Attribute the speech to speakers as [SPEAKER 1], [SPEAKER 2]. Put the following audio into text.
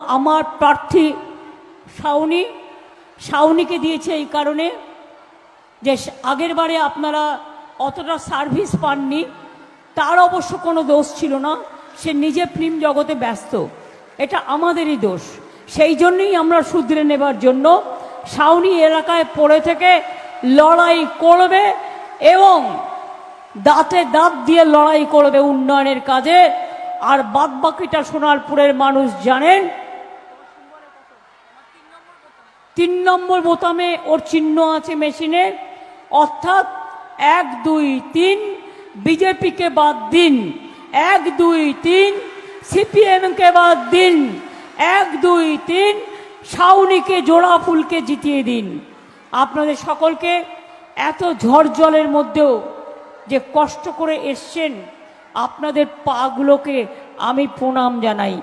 [SPEAKER 1] আমার প্রার্থী শাওনি, শাওনিকে দিয়েছে এই কারণে যে আগের বারে আপনারা অতটা সার্ভিস পাননি, তার অবশ্য কোনো দোষ ছিল না, সে নিজে ফিল্ম জগতে ব্যস্ত। এটা আমাদেরই দোষ। সেই জন্যই আমরা শুধরে নেবার জন্য শাওনি এলাকায় পড়ে থেকে লড়াই করবে এবং দাঁতে দাঁত দিয়ে লড়াই করবে উন্নয়নের কাজে। আর বাদবাকিটা সোনারপুরের মানুষ জানেন তিন নম্বর বোতামে ওর চিহ্ন আছে মেশিনে। অর্থাৎ এক, দুই, তিন, বিজেপিকে বাদ দিন। এক, দুই, তিন, সিপিএমকে বাদ দিন। এক, দুই, তিন সাউনিকে জোড়া ফুলকে জিতিয়ে দিন। আপনাদের সকলকে এত ঝড় জলের মধ্যেও যে কষ্ট করে এসছেন, আপনাদের পাগুলোকে আমি প্রণাম জানাই।